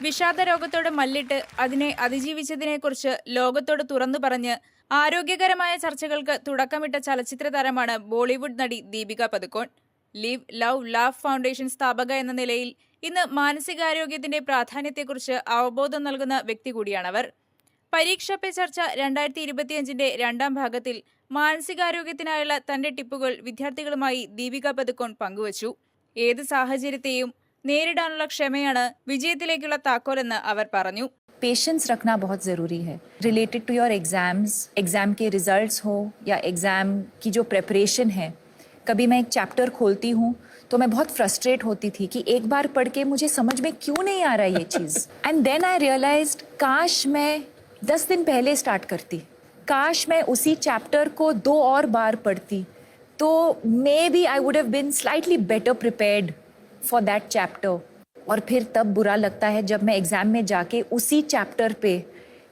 വിഷാദ രോഗത്തോട് മല്ലിട്ട് അതിനെ അതിജീവിച്ചതിനെക്കുറിച്ച് ലോകത്തോട് തുറന്നു പറഞ്ഞ് ആരോഗ്യകരമായ ചർച്ചകൾക്ക് തുടക്കമിട്ട ചലച്ചിത്ര താരമാണ് ബോളിവുഡ് നടി Deepika Padukone live love laugh foundation സ്ഥാപക എന്ന നിലയിൽ ഇന്ന് മാനസികാരോഗ്യത്തിന്റെ പ്രാധാന്യത്തെക്കുറിച്ച് അവബോധം നൽകുന്ന വ്യക്തി കൂടിയാണവർ. പരീക്ഷ പേ ചർച്ച രണ്ടായിരത്തി ഇരുപത്തിയഞ്ചിന്റെ രണ്ടാം ഭാഗത്തിൽ മാനസികാരോഗ്യത്തിനായുള്ള തന്റെ ടിപ്പുകൾ വിദ്യാർത്ഥികളുമായി ദീപിക പതുക്കോൺ പങ്കുവച്ചു. ഏത് സാഹചര്യത്തെയും നേരിടാനുള്ള ക്ഷമയാണ് വിജയത്തിലേക്കുള്ള താക്കോലെന്ന് അവർ പറഞ്ഞു पेशेंस रखना बहुत ज़रूरी है related to your exams exam के रिजल्ट्स हो या एग्ज़ाम की जो प्रेपरेशन है कभी मैं एक चैप्टर खोलती हूँ तो मैं बहुत फ्रस्ट्रेट होती थी कि एक बार पढ़ के मुझे समझ में क्यों नहीं आ रहा ये चीज़ एंड देन आई रियलाइज्ड काश मैं दस दिन पहले स्टार्ट करती काश मैं उसी चैप्टर को दो और बार पढ़ती तो maybe I would have been slightly better prepared for that chapter और फिर तब बुरा लगता है जब मैं एग्जाम में जाके उसी चैप्टर पे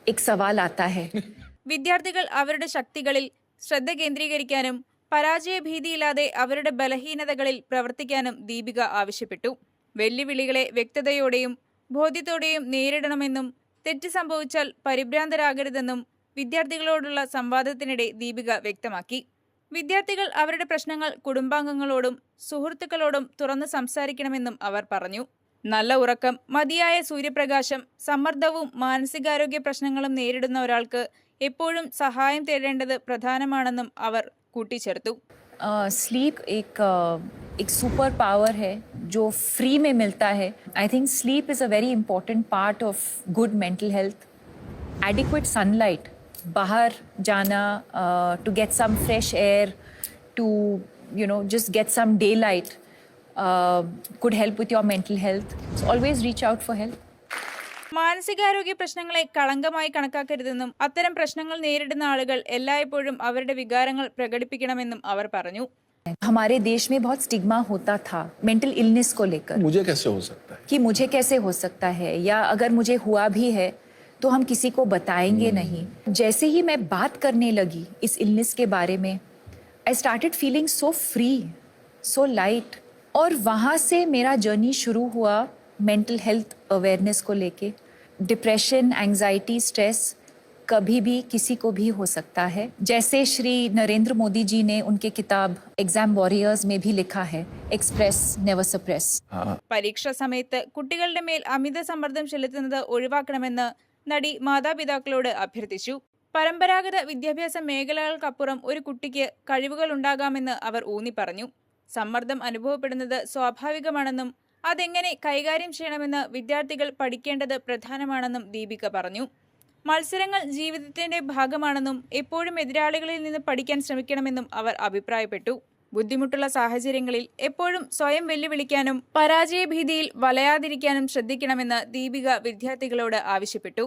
एक सवाल आता है വിദ്യാർത്ഥികൾ അവരുടെ ശക്തികളിൽ ശ്രദ്ധ കേന്ദ്രീകരിക്കാനും പരാജയഭീതിയില്ലാതെ അവരുടെ ബലഹീനതകളിൽ പ്രവർത്തിക്കാനും ദീപിക ആവശ്യപ്പെട്ടു വെല്ലുവിളികളെ വ്യക്തതയോടെയും ബോധ്യത്തോടെയും നേരിടണമെന്നും തെറ്റ് സംഭവിച്ചാൽ പരിഭ്രാന്തരാകരുതെന്നും വിദ്യാർത്ഥികളോടുള്ള സംവാദത്തിനിടെ ദീപിക വ്യക്തമാക്കി വിദ്യാർത്ഥികൾ അവരുടെ പ്രശ്നങ്ങൾ കുടുംബാംഗങ്ങളോടും സുഹൃത്തുക്കളോടും തുറന്ന് സംസാരിക്കണമെന്നും അവർ പറഞ്ഞു നല്ല ഉറക്കം മതിയായ സൂര്യപ്രകാശം സമ്മർദ്ദവും മാനസികാരോഗ്യ പ്രശ്നങ്ങളും നേരിടുന്ന ഒരാൾക്ക് എപ്പോഴും സഹായം തേടേണ്ടത് പ്രധാനമാണെന്നും അവർ കൂട്ടിച്ചേർത്തു स्लीप एक uh, एक सुपर पावर है जो फ्री में मिलता है I think sleep is a very important part of good mental health adequate sunlight बाहर जाना to get some fresh air to you know just get some daylight could help with your mental health so always reach out for help മാനസികാരോഗ്യ പ്രശ്നങ്ങളെ കളങ്കമായി കണക്കാക്കരുതെന്നും അത്തരം പ്രശ്നങ്ങൾ നേരിടുന്ന ആളുകൾ എല്ലായ്പ്പോഴും അവരുടെ വികാരങ്ങൾ പ്രകടിപ്പിക്കണമെന്നും അവർ പറഞ്ഞു हमारे देश में बहुत स्टिग्मा होता था मेंटल इलनेस को लेकर मुझे कैसे हो सकता है कि मुझे कैसे हो सकता है या अगर मुझे हुआ भी है तो हम किसी को बताएंगे नहीं जैसे ही मैं बात करने लगी इस इलनेस के बारे में I started feeling so free so light और वहाँ से मेरा जर्नी शुरू हुआ मेंटल हेल्थ अवेयरनेस को लेके डिप्रेशन एंजाइटी स्ट्रेस कभी भी किसी को भी हो सकता है जैसे श्री नरेंद्र मोदी जी ने उनके किताब एग्जाम वॉरियर्स में भी लिखा है एक्सप्रेस नेवर सप्रेस हाँ പരീക്ഷാ സമയത്ത് കുട്ടികളുടെ മേൽ അമിത സമ്മർദ്ദം ചെലുത്തുന്നത് ഒഴിവാക്കണമെന്ന് നടി മാതാപിതാക്കളോട് അഭ്യർത്ഥിച്ചു. പരമ്പരാഗത വിദ്യാഭ്യാസ മേഖലകൾക്കപ്പുറം ഒരു കുട്ടിക്ക് കഴിവുകൾ ഉണ്ടാകാമെന്ന് അവർ ഊന്നി പറഞ്ഞു. സമ്മർദ്ദം അനുഭവപ്പെടുന്നത് സ്വാഭാവികമാണെന്നും അതെങ്ങനെ കൈകാര്യം ചെയ്യണമെന്ന് വിദ്യാർത്ഥികൾ പഠിക്കേണ്ടത് പ്രധാനമാണെന്നും ദീപിക പറഞ്ഞു. മത്സരങ്ങൾ ജീവിതത്തിന്റെ ഭാഗമാണെന്നും എപ്പോഴും എതിരാളികളിൽ നിന്ന് പഠിക്കാൻ ശ്രമിക്കണമെന്നും അവർ അഭിപ്രായപ്പെട്ടു. ബുദ്ധിമുട്ടുള്ള സാഹചര്യങ്ങളിൽ എപ്പോഴും സ്വയം വെല്ലുവിളിക്കാനും പരാജയഭീതിയിൽ വലയാതിരിക്കാനും ശ്രദ്ധിക്കണമെന്ന് ദീപിക വിദ്യാർത്ഥികളോട് ആവശ്യപ്പെട്ടു